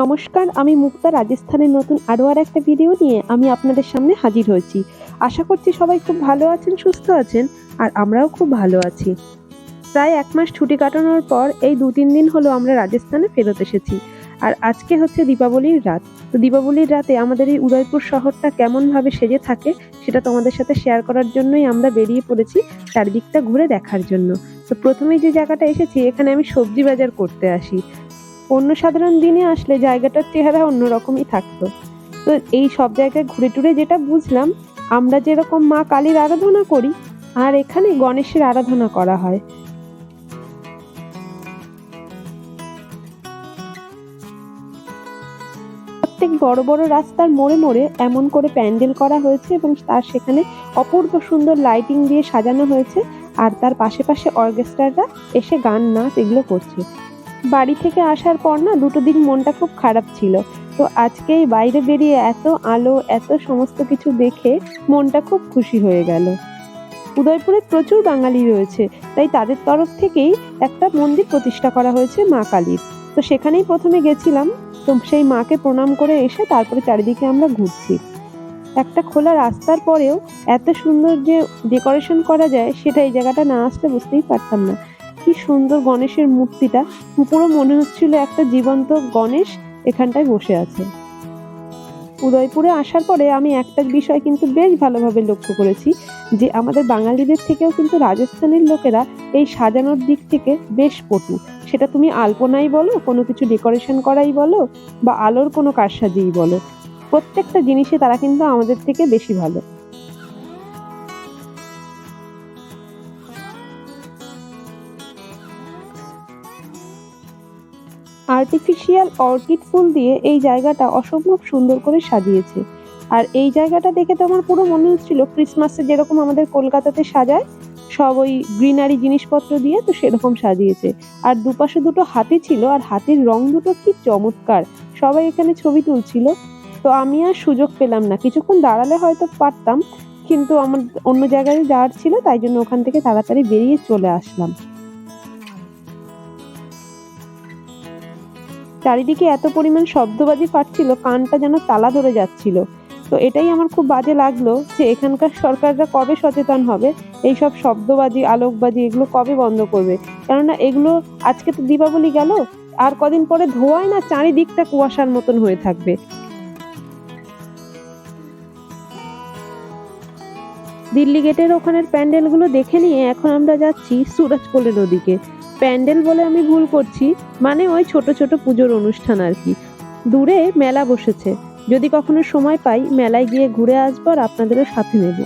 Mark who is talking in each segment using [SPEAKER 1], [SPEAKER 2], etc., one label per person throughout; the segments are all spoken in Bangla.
[SPEAKER 1] নমস্কার, আমি মুক্তা রাজস্থানের নতুন আরও আর একটা ভিডিও নিয়ে আমি আপনাদের সামনে হাজির হয়েছি। আশা করছি সবাই খুব ভালো আছেন, সুস্থ আছেন, আর আমরাও খুব ভালো আছি। প্রায় এক মাস ছুটি কাটানোর পর এই দু তিন দিন হলো আমরা রাজস্থানে ফেরত এসেছি। আর আজকে হচ্ছে দীপাবলির রাত। তো দীপাবলির রাতে আমাদের এই উদয়পুর শহরটা কেমনভাবে সেজে থাকে সেটা তোমাদের সাথে শেয়ার করার জন্যই আমরা বেরিয়ে পড়েছি চারিদিকটা ঘুরে দেখার জন্য। তো প্রথমেই যে জায়গাটা এসেছি, এখানে আমি সবজি বাজার করতে আসি। অন্য সাধারণ দিনে আসলে জায়গাটার চেহারা অন্যরকমই থাকতো। তো এই সব জায়গায় ঘুরে টুরে যেটা বুঝলাম, আমরা যেরকম মা কালীর আরাধনা করি, আর এখানে গণেশের আরাধনা করা হয়। প্রত্যেক বড় বড় রাস্তার মোড়ে মোড়ে এমন করে প্যান্ডেল করা হয়েছে এবং তার সেখানে অপূর্ব সুন্দর লাইটিং দিয়ে সাজানো হয়েছে, আর তার পাশে পাশে অর্কেস্ট্রাটা এসে গান, নাচ এগুলো করছে। বাড়ি থেকে আসার পর না দুটো দিন মনটা খুব খারাপ ছিল। তো আজকে বাইরে বেরিয়ে এত আলো, এত সমস্ত কিছু দেখে মনটা খুব খুশি হয়ে গেল। উদয়পুরে প্রচুর বাঙালি রয়েছে, তাই তাদের তরফ থেকেই একটা মন্দির প্রতিষ্ঠা করা হয়েছে মা কালীর। তো সেখানেই প্রথমে গেছিলাম, তো সেই মাকে প্রণাম করে এসে তারপরে চারিদিকে আমরা ঘুরছি। একটা খোলা রাস্তার পরেও এত সুন্দর যে ডেকোরেশন করা যায়, সেটা এই জায়গাটা না আসলে বুঝতেই পারতাম না। কি সুন্দর গণেশের মূর্তিটা। পুরো মনে হচ্ছিল একটা জীবন্ত গণেশ এখানটায় বসে আছে। উদয়পুরে আসার পরে আমি একটা বিষয় কিন্তু বেশ ভালোভাবে লক্ষ্য করেছি, যে আমাদের বাঙালিদের থেকেও কিন্তু রাজস্থানের লোকেরা এই সাজানোর দিক থেকে বেশ পটু। সেটা তুমি আলপনাই বলো, কোনো কিছু ডেকোরেশন করাই বলো, বা আলোর কোনো কারসাজিই বলো। প্রত্যেকটা জিনিসে তারা কিন্তু আমাদের থেকে বেশি ভালো। আর্টিফিশিয়াল অর্কিড ফুল দিয়ে এই জায়গাটা অসম্ভব সুন্দর করে সাজিয়েছে। আর এই জায়গাটা দেখে তো আমার পুরো মনে হচ্ছিল ক্রিসমাসে যেরকম আমাদের কলকাতাতে সাজায়, সব ওই গ্রিনারি জিনিসপত্র দিয়ে তো সেরকম সাজিয়েছে। আর দুপাশে দুটো হাতি ছিল আর হাতির রং দুটো কি চমৎকার। সবাই এখানে ছবি তুলছিল। তো আমি আর সুযোগ পেলাম না। কিছুক্ষণ দাঁড়ালে হয়তো পারতাম, কিন্তু আমার অন্য জায়গায় যাওয়ার ছিল, তাই জন্য ওখান থেকে তাড়াতাড়ি বেরিয়ে চলে আসলাম। চারিদিকে এত পরিমাণ শব্দবাজি ফাটছিল, কানটা যেন তালা ধরে যাচ্ছিল। তো এটাই আমার খুব বাজে লাগল যে এখানকার সরকাররা কবে সচেতন হবে, এই সব শব্দবাজি, আলোকবাজি, এগুলো কবে বন্ধ করবে? কেননা এগুলো আজকে তো দীপাবলি গেল, আর কদিন পরে ধোয়ায় না চারিদিকটা কুয়াশার মতন হয়ে থাকবে। দিল্লি গেটের ওখানের প্যান্ডেলগুলো দেখে নিয়ে এখন আমরা যাচ্ছি সুরজপোলের ওদিকে প্যান্ডেল বলে আমি ভুল করছি মানে ওই ছোট ছোট পুজোর অনুষ্ঠান আর কি। দূরে মেলা বসেছে। যদি কখনো সময় পাই, মেলায় গিয়ে ঘুরে আসব আর আপনাদেরও সাথে নেব।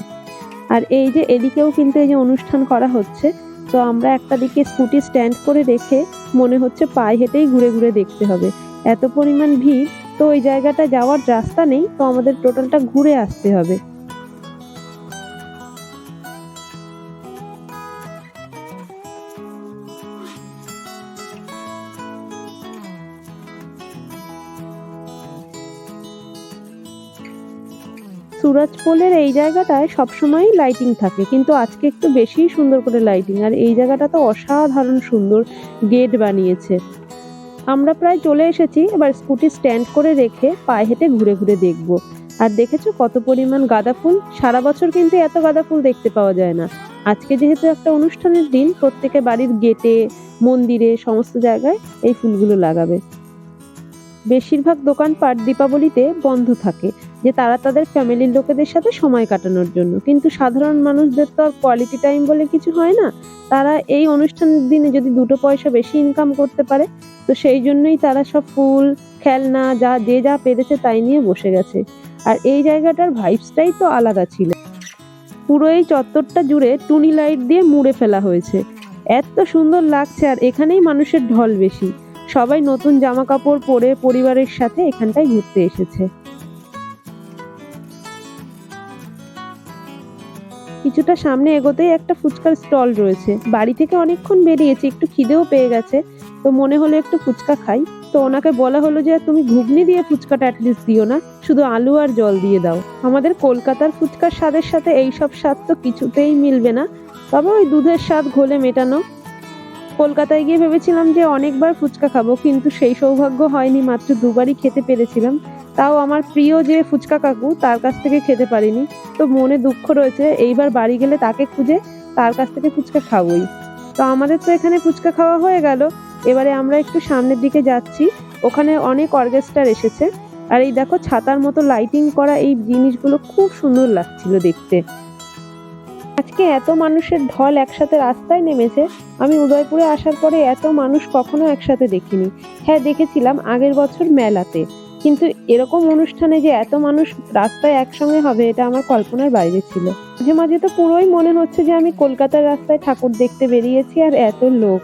[SPEAKER 1] আর এই যে এদিকেও কিন্তু এই যে অনুষ্ঠান করা হচ্ছে, তো আমরা একটা দিকে স্কুটি স্ট্যান্ড করে রেখে মনে হচ্ছে পায়ে হেঁটেই ঘুরে ঘুরে দেখতে হবে। এত পরিমাণ ভিড়, তো ওই জায়গাটা যাওয়ার রাস্তা নেই, তো আমাদের টোটালটা ঘুরে আসতে হবে। সুরজপোলের এই জায়গাটায় সবসময়ই লাইটিং থাকে, কিন্তু আজকে একটু বেশি সুন্দর করে লাইটিং আর এই জায়গাটা তো অসাধারণ সুন্দর গেট বানিয়েছে। আমরা প্রায় চলে এসেছি, এবার স্কুটি স্ট্যান্ড করে রেখে পায়ে হেঁটে ঘুরে ঘুরে দেখব। আর দেখেছ কত পরিমাণ গাঁদা ফুল? সারা বছর কিন্তু এত গাঁদা ফুল দেখতে পাওয়া যায় না। আজকে যেহেতু একটা অনুষ্ঠানের দিন, প্রত্যেকে বাড়ির গেটে মন্দিরে, সমস্ত জায়গায় এই ফুলগুলো লাগাবে। বেশিরভাগ দোকানপাট দীপাবলিতে বন্ধ থাকে, যে তারা তাদের ফ্যামিলির লোকেদের সাথে সময় কাটানোর জন্য। কিন্তু সাধারণ মানুষদের তো আর কোয়ালিটি টাইম বলে কিছু হয় না। তারা এই অনুষ্ঠানের দিনে যদি দুটো পয়সা বেশি ইনকাম করতে পারে, তো সেই জন্যই তারা সব ফুল, খেলনা, যা, যে যা পেরেছে তাই নিয়ে বসে গেছে। আর এই জায়গাটার ভাইবসটাই তো আলাদা ছিল। পুরো এই চত্বরটা জুড়ে টুনি লাইট দিয়ে মুড়ে ফেলা হয়েছে। এত সুন্দর লাগছে আর এখানেই মানুষের ঢল বেশি। সবাই নতুন জামা কাপড় পরে পরিবারের সাথে এখানটায় ঘুরতে এসেছে। কিছুটা সামনে এগোতেই একটা ফুচকার স্টল রয়েছে। বাড়ি থেকে অনেকক্ষণ বেরিয়েছি, একটু খিদেও পেয়ে গেছে। তো মনে হলো একটু ফুচকা খাই। তো ওনাকে বলা হলো যে, তুমি ঘুগনি দিয়ে ফুচকাটা অ্যাটলিস্ট দিও না, শুধু আলু আর জল দিয়ে দাও। আমাদের কলকাতার ফুচকার স্বাদের সাথে এই সব স্বাদ তো কিছুতেই মিলবে না। তবে ওই দুধের স্বাদ ঘোলে মেটানো কলকাতায় গিয়ে ভেবেছিলাম যে অনেকবার ফুচকা খাব, কিন্তু সেই সৌভাগ্য হয়নি, মাত্র দুবারই খেতে পেরেছিলাম। তাও আমার প্রিয় যে ফুচকা কাকু, তার কাছ থেকে খেতে পারিনি। তো মনে দুঃখ রয়েছে, এইবার বাড়ি গেলে তাকে খুঁজে তার কাছ থেকে ফুচকা খাবোই। তো আমাদের তো এখানে ফুচকা খাওয়া হয়ে গেল, এবারে আমরা একটু সামনের দিকে যাচ্ছি। ওখানে অনেক অর্কেস্ট্রার এসেছে। আর এই দেখো, ছাতার মতো লাইটিং করা এই জিনিসগুলো খুব সুন্দর লাগছিল দেখতে। আজকে এত মানুষের ঢল একসাথে রাস্তায় নেমেছে আমি উদয়পুরে আসার পরে এত মানুষ কখনো একসাথে দেখিনি। হ্যাঁ দেখেছিলাম আগের বছর মেলাতে। কিন্তু এরকম অনুষ্ঠানে যে এত মানুষ রাস্তায় একসঙ্গে হবে, এটা আমার কল্পনার বাইরে ছিল। মাঝে মাঝে তো পুরোই মনে হচ্ছে যে আমি কলকাতার রাস্তায় ঠাকুর দেখতে বেরিয়েছি আর এত লোক।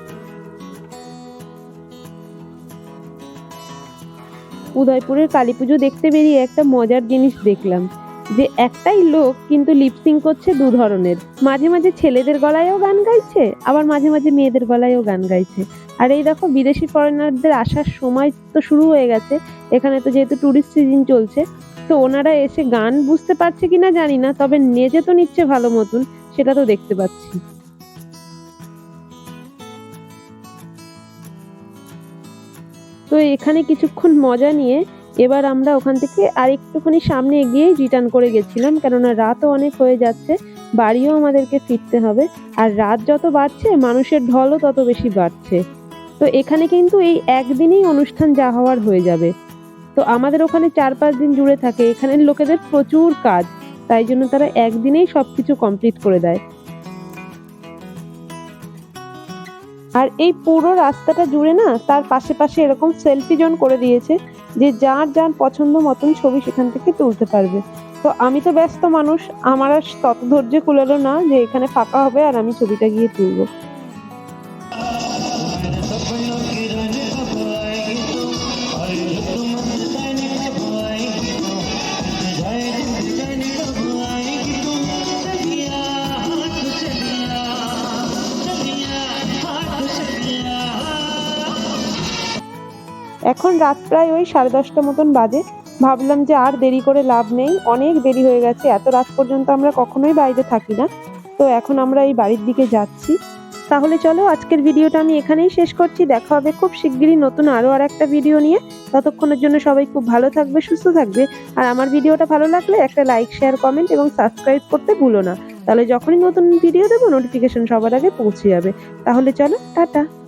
[SPEAKER 1] উদয়পুরের কালী পুজো দেখতে বেরিয়ে একটা মজার জিনিস দেখলাম। যে একটাই লোক কিন্তু লিপসিং করছে দু ধরনের। মাঝে মাঝে ছেলেদের গলায়ও গান গাইছে, আবার মাঝে মাঝে মেয়েদের গলায়ও গান গাইছে। আর এই দেখো, বিদেশি ফরেনারদের আসার সময় তো শুরু হয়ে গেছে, এখানে তো যেহেতু টুরিস্ট সিজন চলছে, তো ওনারা এসে গান বুঝতে পারছে কিনা জানি না, তবে নেজে তো নিচ্ছে ভালো মতন, সেটা তো দেখতে পাচ্ছি। তো এখানে কিছুক্ষণ মজা নিয়ে এবার আমরা ওখান থেকে আর একটুখানি সামনে এগিয়ে রিটার্ন করে গেছিলাম, কেননা রাতও অনেক হয়ে যাচ্ছে, বাড়িও আমাদেরকে ফিরতে হবে। আর রাত যত বাড়ছে, মানুষের ঢলও তত বেশি বাড়ছে। তো এখানে কিন্তু এই একদিনেই অনুষ্ঠান যা হওয়ার হয়ে যাবে। তো আমাদের ওখানে চার পাঁচ দিন জুড়ে থাকে, এখানের লোকেদের প্রচুর কাজ, তাই জন্য তারা একদিনেই সব কিছু কমপ্লিট করে দেয়। আর এই পুরো রাস্তাটা জুড়ে না তার পাশে পাশে এরকম সেলফি জোন করে দিয়েছে যে যার যার পছন্দ মতন ছবি সেখান থেকে তুলতে পারবে। তো আমি তো ব্যস্ত মানুষ, আমার আর তত ধৈর্য কুলালো না যে এখানে ফাঁকা হবে আর আমি ছবিটা গিয়ে তুলবো। এখন রাত প্রায় ওই সাড়ে দশটা মতন বাজে। ভাবলাম যে আর দেরি করে লাভ নেই, অনেক দেরি হয়ে গেছে, এত রাত পর্যন্ত আমরা কখনোই বাইরে থাকি না। তো এখন আমরা এই বাড়ির দিকে যাচ্ছি। তাহলে চলো আজকের ভিডিওটা আমি এখানেই শেষ করছি, দেখা হবে খুব শিগগিরই নতুন আরও আর একটা ভিডিও নিয়ে। ততক্ষণের জন্য সবাই খুব ভালো থাকবে, সুস্থ থাকবে। আর আমার ভিডিওটা ভালো লাগলে একটা লাইক, শেয়ার, কমেন্ট এবং সাবস্ক্রাইব করতে ভুলো না। তাহলে যখনই নতুন ভিডিও দেবো, নোটিফিকেশন সবার আগে পৌঁছে যাবে। তাহলে চলো, টাটা।